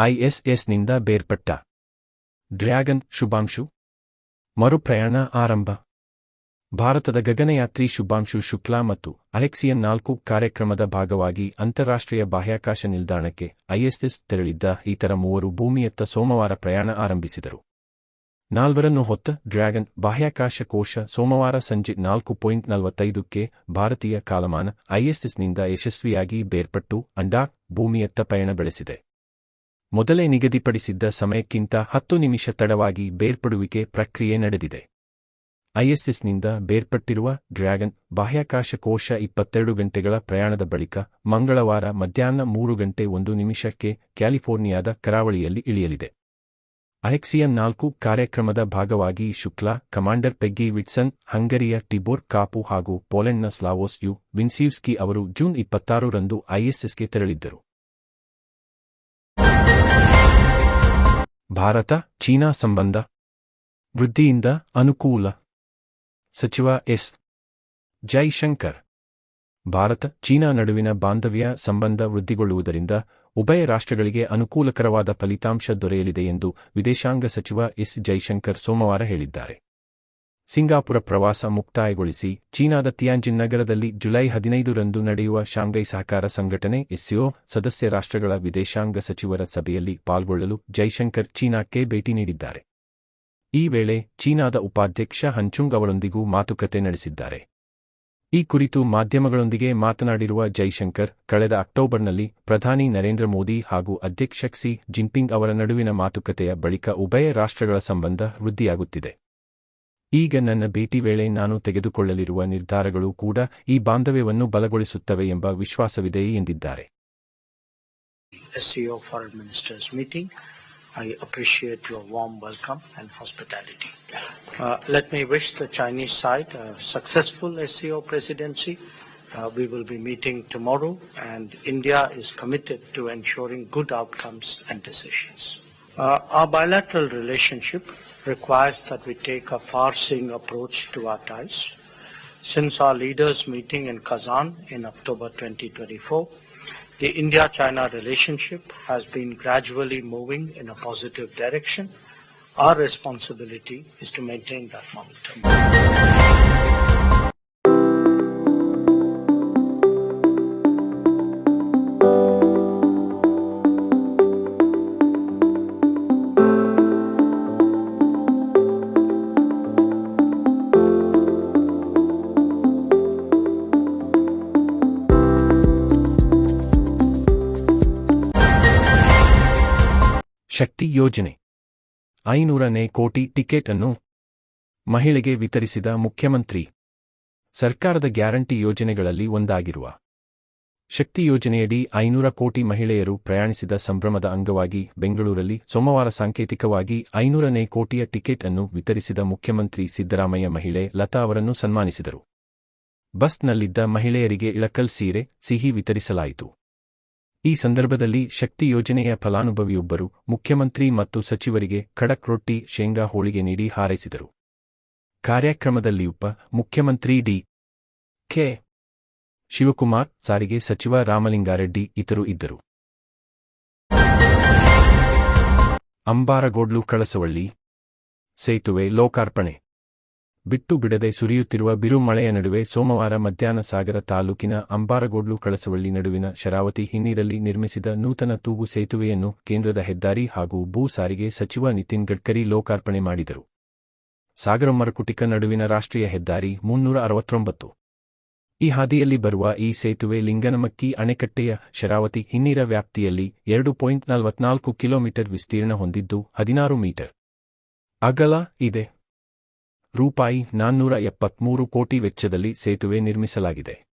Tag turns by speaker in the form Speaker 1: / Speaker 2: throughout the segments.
Speaker 1: ಐಎಸ್ಎಸ್ನಿಂದ ಬೇರ್ಪಟ್ಟ. ಡ್ರ್ಯಾಗನ್ ಶುಭಾಂಶು. ಮರುಪ್ರಯಾಣ ಆರಂಭ. ಭಾರತದ ಗಗನಯಾತ್ರಿ ಶುಭಾಂಶು ಶುಕ್ಲಾ ಮತ್ತು ಅಲೆಕ್ಸಿಯನ್ ನಾಲ್ಕು ಕಾರ್ಯಕ್ರಮದ ಭಾಗವಾಗಿ ಅಂತಾರಾಷ್ಟ್ರೀಯ ಬಾಹ್ಯಾಕಾಶ ನಿಲ್ದಾಣಕ್ಕೆ ಐಎಸ್ಎಸ್ ತೆರಳಿದ್ದ ಇತರ ಮೂವರು ಭೂಮಿಯತ್ತ ಸೋಮವಾರ ಪ್ರಯಾಣ ಆರಂಭಿಸಿದರು. ನಾಲ್ವರನ್ನು ಹೊತ್ತ ಡ್ರ್ಯಾಗನ್ ಬಾಹ್ಯಾಕಾಶ ಕೋಶ ಸೋಮವಾರ ಸಂಜೆ ನಾಲ್ಕು ಪಾಯಿಂಟ್ ನಲವತ್ತೈದಕ್ಕೆ ಭಾರತೀಯ ಕಾಲಮಾನ ಐಎಸ್ಎಸ್ನಿಂದ ಯಶಸ್ವಿಯಾಗಿ ಬೇರ್ಪಟ್ಟು ಅಂಡಾಕ್ ಭೂಮಿಯತ್ತ ಪಯಣ ಬೆಳೆಸಿದೆ. ಮೊದಲೇ ನಿಗದಿಪಡಿಸಿದ್ದ ಸಮಯಕ್ಕಿಂತ ಹತ್ತು ನಿಮಿಷ ತಡವಾಗಿ ಬೇರ್ಪಡುವಿಕೆ ಪ್ರಕ್ರಿಯೆ ನಡೆದಿದೆ. ಐಎಸ್ಎಸ್ನಿಂದ ಬೇರ್ಪಟ್ಟಿರುವ ಡ್ರ್ಯಾಗನ್ ಬಾಹ್ಯಾಕಾಶ ಕೋಶ ಇಪ್ಪತ್ತೆರಡು ಗಂಟೆಗಳ ಪ್ರಯಾಣದ ಬಳಿಕ ಮಂಗಳವಾರ ಮಧ್ಯಾಹ್ನ ಮೂರು ಗಂಟೆ ಒಂದು ನಿಮಿಷಕ್ಕೆ ಕ್ಯಾಲಿಫೋರ್ನಿಯಾದ ಕರಾವಳಿಯಲ್ಲಿ ಇಳಿಯಲಿದೆ. ಅಲೆಕ್ಸಿಯನ್ ನಾಲ್ಕು ಕಾರ್ಯಕ್ರಮದ ಭಾಗವಾಗಿ ಶುಕ್ಲಾ, ಕಮಾಂಡರ್ ಪೆಗ್ಗಿ ವಿಟ್ಸನ್, ಹಂಗರಿಯ ಟಿಬೋರ್ ಕಾಪು ಹಾಗೂ ಪೋಲೆಂಡ್ನ ಸ್ಲಾವೋಸ್ ಯು ವಿನ್ಸಿವ್ಸ್ಕಿ ಅವರು ಜೂನ್ ಇಪ್ಪತ್ತಾರು ರಂದು ಐಎಸ್ಎಸ್ಗೆ ತೆರಳಿದ್ದರು. ಭಾರತ, ಚೀನಾ ಸಂಬಂಧ. ವೃದ್ಧಿಯಿಂದ ಅನುಕೂಲ. ಸಚಿವ ಎಸ್. ಜೈಶಂಕರ್. ಭಾರತ, ಚೀನಾ ನಡುವಿನ ಬಾಂಧವ್ಯ ಸಂಬಂಧ ವೃದ್ಧಿಗೊಳ್ಳುವುದರಿಂದ ಉಭಯ ರಾಷ್ಟ್ರಗಳಿಗೆ ಅನುಕೂಲಕರವಾದ ಫಲಿತಾಂಶ ದೊರೆಯಲಿದೆ ಎಂದು ವಿದೇಶಾಂಗ ಸಚಿವ ಎಸ್. ಜೈಶಂಕರ್ ಸೋಮವಾರ ಹೇಳಿದ್ದಾರೆ. ಸಿಂಗಾಪುರ ಪ್ರವಾಸ ಮುಕ್ತಾಯಗೊಳಿಸಿ ಚೀನಾದ ತಿಯಾಂಜಿನ್ ನಗರದಲ್ಲಿ ಜುಲೈ ಹದಿನೈದು ರಂದು ನಡೆಯುವ ಶಾಂಘೈ ಸಹಕಾರ ಸಂಘಟನೆ ಎಸ್ಸಿಒ ಸದಸ್ಯ ರಾಷ್ಟ್ರಗಳ ವಿದೇಶಾಂಗ ಸಚಿವರ ಸಭೆಯಲ್ಲಿ ಪಾಲ್ಗೊಳ್ಳಲು ಜೈಶಂಕರ್ ಚೀನಾಕ್ಕೆ ಭೇಟಿ ನೀಡಿದ್ದಾರೆ. ಈ ವೇಳೆ ಚೀನಾದ ಉಪಾಧ್ಯಕ್ಷ ಹಂಚುಂಗ್ ಅವರೊಂದಿಗೂ ಮಾತುಕತೆ ನಡೆಸಿದ್ದಾರೆ. ಈ ಕುರಿತು ಮಾಧ್ಯಮಗಳೊಂದಿಗೆ ಮಾತನಾಡಿರುವ ಜೈಶಂಕರ್, ಕಳೆದ ಅಕ್ಟೋಬರ್ನಲ್ಲಿ ಪ್ರಧಾನಿ ನರೇಂದ್ರ ಮೋದಿ ಹಾಗೂ ಅಧ್ಯಕ್ಷ ಕ್ಸಿ ಜಿನ್ಪಿಂಗ್ ಅವರ ನಡುವಿನ ಮಾತುಕತೆಯ ಬಳಿಕ ಉಭಯ ರಾಷ್ಟ್ರಗಳ ಸಂಬಂಧ ವೃದ್ಧಿಯಾಗುತ್ತಿದೆ. ಈಗ ನನ್ನ ಭೇಟಿ ವೇಳೆ ನಾನು ತೆಗೆದುಕೊಳ್ಳಲಿರುವ ನಿರ್ಧಾರಗಳು ಕೂಡ ಈ ಬಾಂಧವ್ಯವನ್ನು ಬಲಗೊಳಿಸುತ್ತವೆ ಎಂಬ ವಿಶ್ವಾಸವಿದೆ ಎಂದಿದ್ದಾರೆ
Speaker 2: SCO Foreign Ministers meeting. I appreciate your warm welcome and hospitality. Uh, let me wish the Chinese side a successful SCO presidency. Uh, we will be meeting tomorrow and India is committed to ensuring good outcomes and decisions. Uh, our bilateral relationship requires that we take a far-seeing approach to our ties. Since our leaders meeting in Kazan in October 2024, the India-China relationship has been gradually moving in a positive direction. Our responsibility is to maintain that momentum.
Speaker 1: ಶಕ್ತಿ ಯೋಜನೆ. ಐನೂರನೇ ಕೋಟಿ ticket ಅನ್ನು ಮಹಿಳೆಗೆ ವಿತರಿಸಿದ ಮುಖ್ಯಮಂತ್ರಿ. ಸರ್ಕಾರದ guarantee ಯೋಜನೆಗಳಲ್ಲಿ ಒಂದಾಗಿರುವ ಶಕ್ತಿ ಯೋಜನೆಯಡಿ ಐನೂರ ಕೋಟಿ ಮಹಿಳೆಯರು ಪ್ರಯಾಣಿಸಿದ ಸಂಭ್ರಮದ ಅಂಗವಾಗಿ ಬೆಂಗಳೂರಲ್ಲಿ ಸೋಮವಾರ ಸಾಂಕೇತಿಕವಾಗಿ ಐನೂರನೇ ಕೋಟಿಯ ಟಿಕೆಟ್ ಅನ್ನು ವಿತರಿಸಿದ ಮುಖ್ಯಮಂತ್ರಿ ಸಿದ್ದರಾಮಯ್ಯ ಮಹಿಳೆ ಲತಾ ಅವರನ್ನು ಸನ್ಮಾನಿಸಿದರು. ಬಸ್ನಲ್ಲಿದ್ದ ಮಹಿಳೆಯರಿಗೆ ಇಳಕಲ್ ಸೀರೆ, ಸಿಹಿ ವಿತರಿಸಲಾಯಿತು. ಈ ಸಂದರ್ಭದಲ್ಲಿ ಶಕ್ತಿ ಯೋಜನೆಯ ಫಲಾನುಭವಿಯೊಬ್ಬರು ಮುಖ್ಯಮಂತ್ರಿ ಮತ್ತು ಸಚಿವರಿಗೆ ಖಡಕ್ ರೊಟ್ಟಿ, ಶೇಂಗಾ ಹೋಳಿಗೆ ನೀಡಿ ಹಾರೈಸಿದರು. ಕಾರ್ಯಕ್ರಮದಲ್ಲಿ ಉಪ ಮುಖ್ಯಮಂತ್ರಿ ಡಿ. ಕೆ. ಶಿವಕುಮಾರ್, ಸಾರಿಗೆ ಸಚಿವ ರಾಮಲಿಂಗಾರೆಡ್ಡಿ ಇತರು ಇದ್ದರು. ಅಂಬಾರಗೋಡ್ಲು ಕಳಸವಳ್ಳಿ, ಸೇತುವೆ ಲೋಕಾರ್ಪಣೆ. ಬಿಟ್ಟು ಬಿಡದೆ ಸುರಿಯುತ್ತಿರುವ ಬಿರುಮಳೆಯ ನಡುವೆ ಸೋಮವಾರ ಮಧ್ಯಾಹ್ನ ಸಾಗರ ತಾಲೂಕಿನ ಅಂಬಾರಗೋಡ್ಲು ಕಳಸವಳ್ಳಿ ನಡುವಿನ ಶರಾವತಿ ಹಿನ್ನೀರಲ್ಲಿ ನಿರ್ಮಿಸಿದ ನೂತನ ತೂಗು ಸೇತುವೆಯನ್ನು ಕೇಂದ್ರದ ಹೆದ್ದಾರಿ ಹಾಗೂ ಭೂ ಸಾರಿಗೆ ಸಚಿವ ನಿತಿನ್ ಗಡ್ಕರಿ ಲೋಕಾರ್ಪಣೆ ಮಾಡಿದರು. ಸಾಗರ ಮರಕುಟಿಕ ನಡುವಿನ ರಾಷ್ಟ್ರೀಯ ಹೆದ್ದಾರಿ ಮುನ್ನೂರ ಅರವತ್ತೊಂಬತ್ತು. ಈ ಹಾದಿಯಲ್ಲಿ ಬರುವ ಈ ಸೇತುವೆ ಲಿಂಗನಮಕ್ಕಿ ಅಣೆಕಟ್ಟೆಯ ಶರಾವತಿ ಹಿನ್ನೀರ ವ್ಯಾಪ್ತಿಯಲ್ಲಿ ಎರಡು ಪಾಯಿಂಟ್ ನಲವತ್ನಾಲ್ಕು ಕಿಲೋಮೀಟರ್ ವಿಸ್ತೀರ್ಣ ಹೊಂದಿದ್ದು ಹದಿನಾರು ಮೀಟರ್. ಅಗಲ ಇದೆ. ರೂಪಾಯಿ ನಾನ್ನೂರ ಎಪ್ಪತ್ಮೂರು ಕೋಟಿ ವೆಚ್ಚದಲ್ಲಿ ಸೇತುವೆ ನಿರ್ಮಿಸಲಾಗಿದೆ.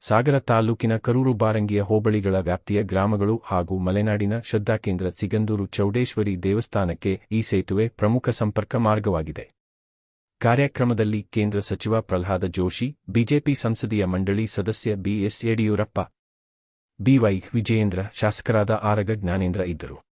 Speaker 1: ಸಾಗರ ತಾಲೂಕಿನ ಕರೂರು ಬಾರಂಗಿಯ ಹೋಬಳಿಗಳ ವ್ಯಾಪ್ತಿಯ ಗ್ರಾಮಗಳು ಹಾಗೂ ಮಲೆನಾಡಿನ ಶ್ರದ್ಧಾಕೇಂದ್ರ ಸಿಗಂದೂರು ಚೌಡೇಶ್ವರಿ ದೇವಸ್ಥಾನಕ್ಕೆ ಈ ಸೇತುವೆ ಪ್ರಮುಖ ಸಂಪರ್ಕ ಮಾರ್ಗವಾಗಿದೆ. ಕಾರ್ಯಕ್ರಮದಲ್ಲಿ ಕೇಂದ್ರ ಸಚಿವ ಪ್ರಹ್ಲಾದ ಜೋಶಿ, ಬಿಜೆಪಿ ಸಂಸದೀಯ ಮಂಡಳಿ ಸದಸ್ಯ ಬಿಎಸ್ ಯಡಿಯೂರಪ್ಪ ಬಿವೈ ವಿಜಯೇಂದ್ರ, ಶಾಸಕರಾದ ಆರಗ ಜ್ಞಾನೇಂದ್ರ ಇದ್ದರು.